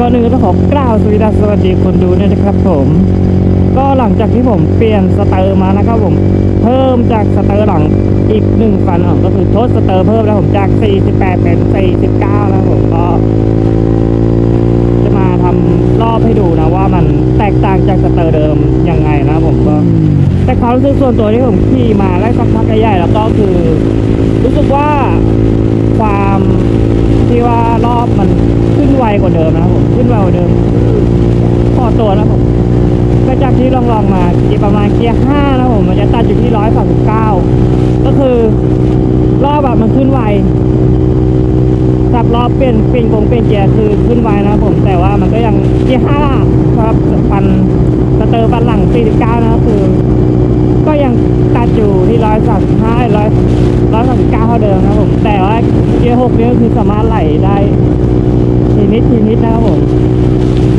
ก่อนอื่นต้องขอกล่าวสวัสดีสวัสดีคนดูด้วยนะครับผม ก็หลังจากที่ผมเปลี่ยนสเตอร์มานะครับผมเพิ่มจากสเตอร์หลังอีกหนึ่งฟันอะก็คือทดสเตอร์เพิ่มแล้วผมจาก 48 เป็น 49 แล้วผมก็ จะมาทำรอบให้ดูนะว่ามันแตกต่างจากสเตอร์เดิมยังไงนะผมก็ แต่ความรู้สึกส่วนตัวที่ผมขี่มาได้สักพักใหญ่ๆแล้วก็คือ รู้สึกว่าความ ที่ว่ารอบมันขึ้นไวกว่าเดิมนะครับผมขึ้นไวกว่าเดิมพอตัวนะผมก็จากที่ลองลองมาขี่ประมาณเกียร์ห้านะผมมันจะตัดอยู่ที่ร้อยสามสิบเก้าก็คือรอบแบบมันขึ้นไวสับรอบเปลี่ยนเปลี่ยนกงเปลี่ยนเกียร์คือขึ้นไวนะผมแต่ว่ามันก็ยังเกียร์ห้าครับฟันสเตอร์ฟันหลังสี่สิบเก้านะคือ ก็ยังตัดอยู่ที่ร้อยสามสิบห้าร้อยร้อยสามสิบเก้าเท่าเดิมนะผมแต่ว่าเกียร์หกนี่ก็คือสามารถไหลได้ทีนิดทีนิดนะครับผม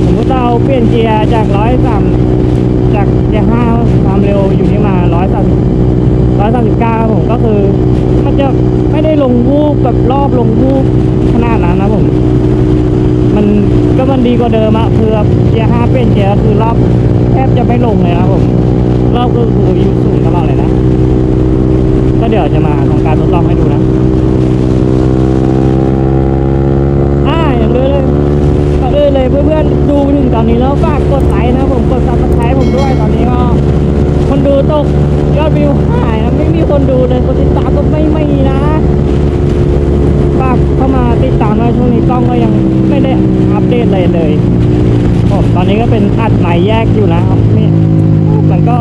สมมติเราเปลี่ยนเกียร์จากร้อยสามจากเกียร์ห้าความเร็วอยู่ที่มาร้อยสามร้อยสามสิบเก้าผมก็คือมันจะไม่ได้ลงวูบแบบรอบลงวูบขนาดนั้นนะผมมันก็มันดีกว่าเดิมอะคือเกียร์ห้าเปลี่ยนเกียร์คือรอบแทบจะไม่ลงเลยนะครับผม รอบก็คืออยู่สูงตลอดเลยนะ ก็เดี๋ยวจะมาทำการทดลองให้ดูนะอ่าอย่างเลยเลยก็เลยเลยเพื่อนๆดูถึงตอนนี้แล้วฝากกดไลค์นะผมกดซับสไครต์ผมด้วยตอนนี้ก็คนดูตกยอดวิวหายนะไม่มีคนดูเลยคนติดตามก็ไม่ไม่มีนะฝากเข้ามาติดตามหน่อยช่วงนี้กล้องก็ยังไม่ได้อัปเดตเลยเลยผมตอนนี้ก็เป็นอัดใหม่แยกอยู่นะครับนี่มัน ก็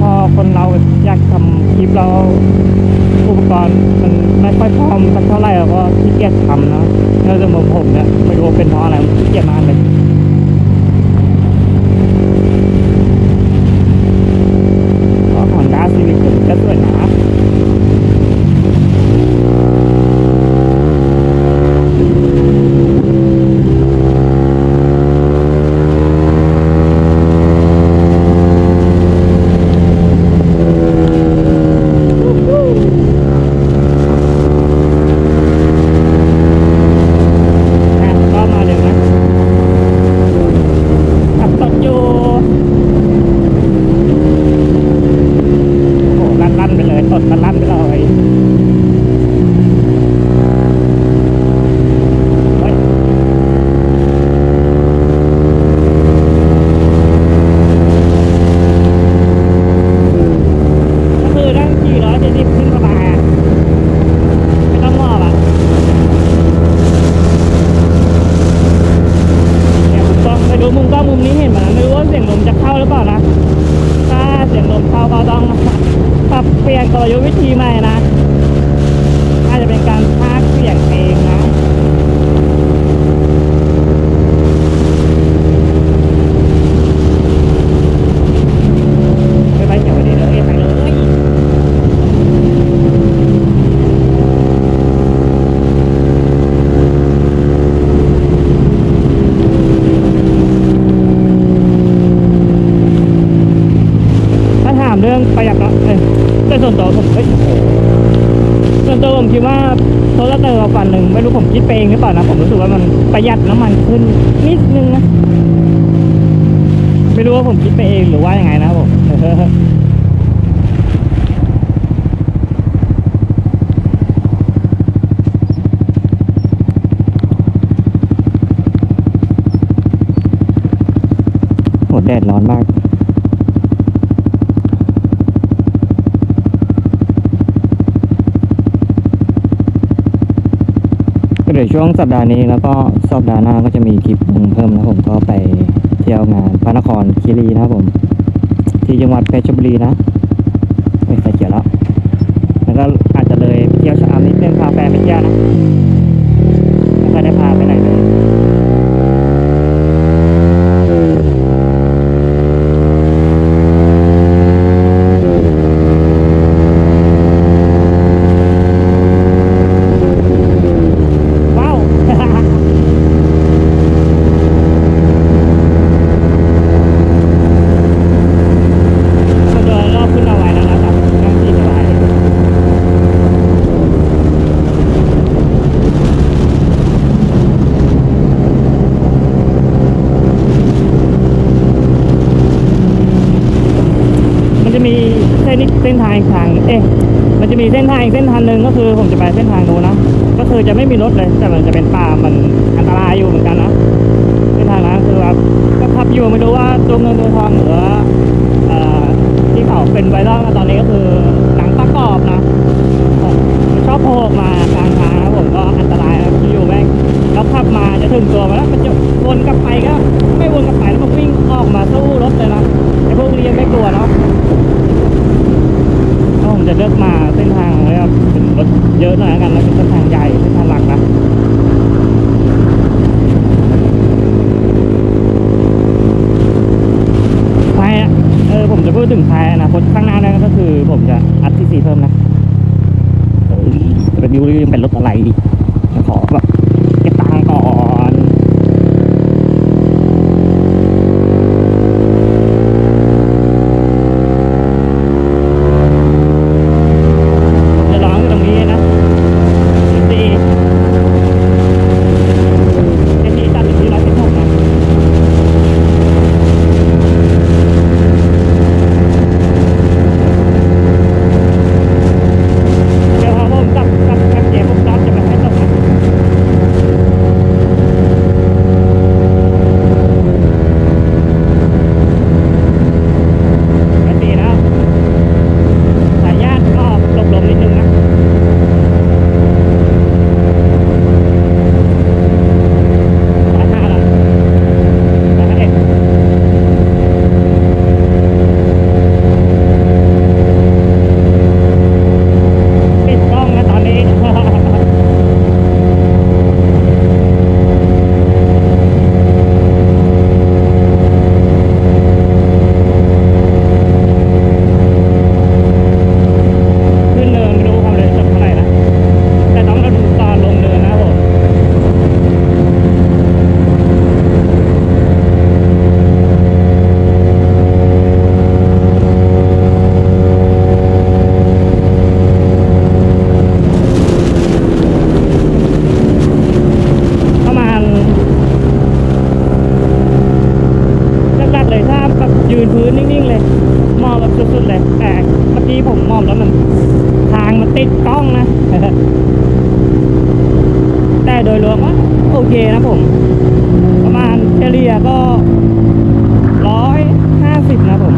พอคนเราอยากทำคลิปเราอุปกรณ์มันไม่ค่อยพร้อมสักเท่าไหร่เราก็ขี้เกียจทำนะแล้วจะมาผมเนี่ยไม่รู้ว่าเป็นเพราะอะไรขี้เกียจมากเลยก็ฮอนด้าซีวิคก็สวยนะนะก็มาเร็วนะขับตดอยู่โอ้โหลั่นลั่นๆไปเลยตดลั่นลั่นๆไปเลยเฮ้ย ก็คือนั่งขี่ร้อยเจ็ดสิบขึ้นสบายอะไม่ต้องมอบอะเนี่ยมุมกล้องไปดูมุมกล้องมุมนี้เห็นไหมไม่รู้ว่าเสียงลมจะเข้าหรือเปล่านะ ถ้าเสียงลมเข้าก็ต้องปรับเปลี่ยนกลยุทธ์วิธีใหม่นะอาจจะเป็นการพากย์เสียงเองนะ ไปไปเขียวดีเลยไปเลยถ้าถาม เรื่องประหยัดเนาะแต่ส่วนตัวผมเฮ้ยส่วนตัวผมคิดว่าโซลาร์เตอร์กับฟันหนึ่งไม่รู้ผมคิดไปเองหรือเปล่านะผมรู้สึกว่ามันประหยัดน้ำมันขึ้นนิดนึงนะไม่รู้ว่าผมคิดไปเองหรือว่ายังไงนะผมโหแดดร้อนมาก ก็เดี๋ยว ช่วงสัปดาห์นี้แล้วก็สัปดาห์หน้าก็จะมีคลิปลงเพิ่มนะผมก็ไปเที่ยวงานพระนครคีรีนะครับผม ที่จังหวัดเพชรบุรีนะไม่ใส่เกียร์แล้วก็อาจจะเลยไปเที่ยวชะอำนิดนึงพาแฟนไปเที่ยวนะไม่ค่อยได้พาไปไหนเลยว้าว ก็เดินรอบขึ้นเอาไว้แล้วนะครับนั่งที่สบาย อีกเส้นทางอีกทาง เอ๊ะมันจะมีเส้นทางอีกเส้นทางหนึ่งก็คือผมจะไปเส้นทางนู้นนะ ก็คือจะไม่มีรถเลย แต่มันจะเป็นป่ามันอันตรายอยู่เหมือนกันนะ เส้นทางนั้นคือแบบก็ขับอยู่ไม่รู้ว่าตัวเงินตัวทองหรือว่าเอ่อที่เขาเป็นไวรัลตอนนี้ก็คือหนังประกอบนะชอบโผล่มากลางทางนะผมก็อันตรายที่อยู่แม่งแล้วขับมาจะถึงตัวมาแล้วมันจะวนกลับไปก็ ไม่วนกลับไปแล้วมันวิ่งออกมาสู้รถเลยนะไอ้พวกนี้ยังไม่กลัวเนาะ ลือกมาเส้นทางเลยครับเป็นรถเยอะหน่อยกันแล้วเป็นเส้นทางใหญ่เส้นทางหลักนะแพรเออผมจะพูดถึงแพนะคนข้างหน้านั่นก็คือ ผมจะอัดที่สีเพิ่มนะเป็นยจะไปดูรีวิวเป็นรถอะไรดีกอแบบเก็บตังค์ก่อนจะร้องอยู่ตรงนี้นะสีเจนี่ตัดอยู่ที่ร้อยสิบหกนะ เดี๋ยวพอผมกลับกลับกลับเกมผมกลับจะไม่ให้ตกนะไม่ตีนะสายญาติก็หลบลมนิดนึงนะสายห้าละสายห้าเอ็ดปิดกล้องนะตอนนี้ ขึ้นเนินไม่รู้ความเร็วจะเท่าไหร่นะ แต่ต้องมาดูตอนลงเนินนะครับผมประมาณแรกๆเลยถ้าแบบยืนพื้นนิ่งๆเลย มองแบบสุดๆ เลย แต่เมื่อกี้ผมมองแล้วมันทางมันติดกล้องนะ แต่โดยรวมก็โอเคนะผม ประมาณเฉลี่ยก็ร้อยห้าสิบนะผม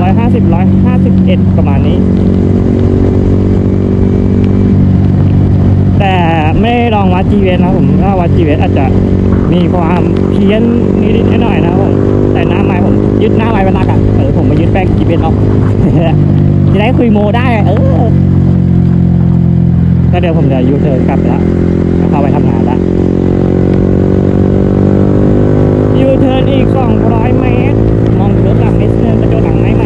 ร้อยห้าสิบร้อยห้าสิบเอ็ดประมาณนี้ แต่ไม่ลองวัด GPS นะผม ถ้าวัด GPS อาจจะมีความเพี้ยนนิดๆหน่อยนะครับ แต่หน้าไม้ผมยึดหน้าไม้เป็นหลักอะเออผมมายึดแป้ง GPS ออกจะได้คุยโมได้เออก็เดี๋ยวผมจะยูเทิร์นกลับแล้วเข้าไปทำงานแล้วยูเทิร์นอีกสองคร มองรถหลังนิดนึงกระจกหลังไม่ไหม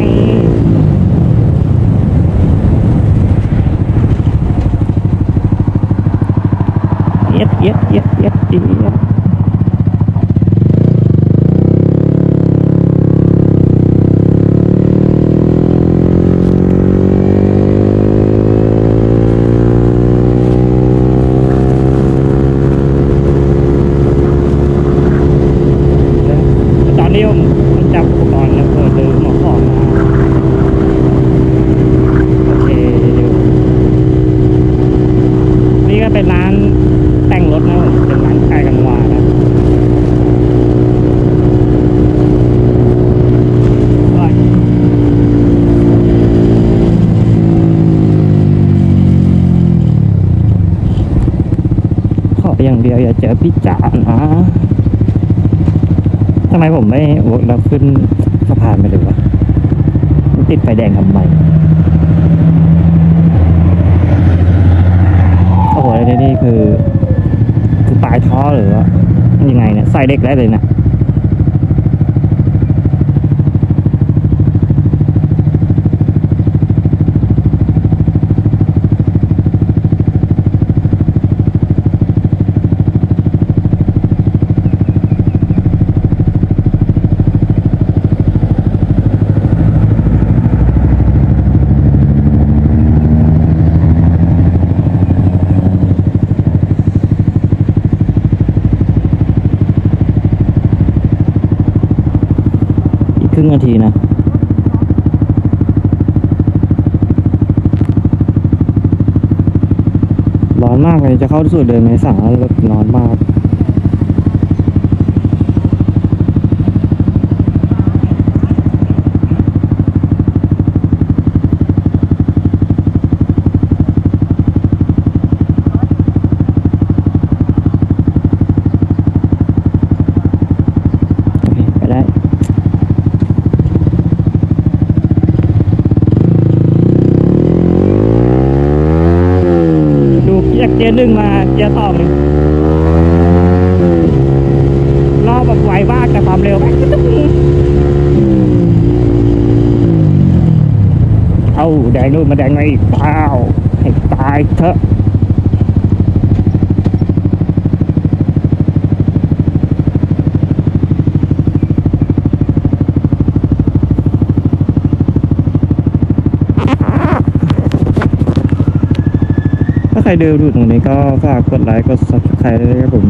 เอียดเอียดเอียดเอียดเอียดตอนนี้ผมผมจับอุปกรณ์แล้วเปิดดูหมอของมาโอเคนี่ก็เป็นร้านแต่งรถนะผมเป็นร้านขายกันวานะโอ้ยข ออย่างเดียวอย่าเจอพี่จ๋านะทำไมผมไม่วกแล้วขึ้นสะพานไปเลยวะติดไฟแดงทำไมโอ้โหแล้นี่คือ คือปลายท่อหรือว่ายังไงเนี่ยใส่เด็กได้เลยนะ รึ่งนาทีนะร้อนมากเลยจะเข้าที่สุดเดินในสาแล้วร้อนมาก ร์หนึ่งมาเกียร์สองรอบแบบไวมากแต่ความเร็วแม่งเอาแดงนู่นมาแดงมาอีกเปล่าให้ตายเถอะ ใครเดินอยู่ตรงนี้ก็ฝากกดไลค์กด subscribe ด้วยครับผม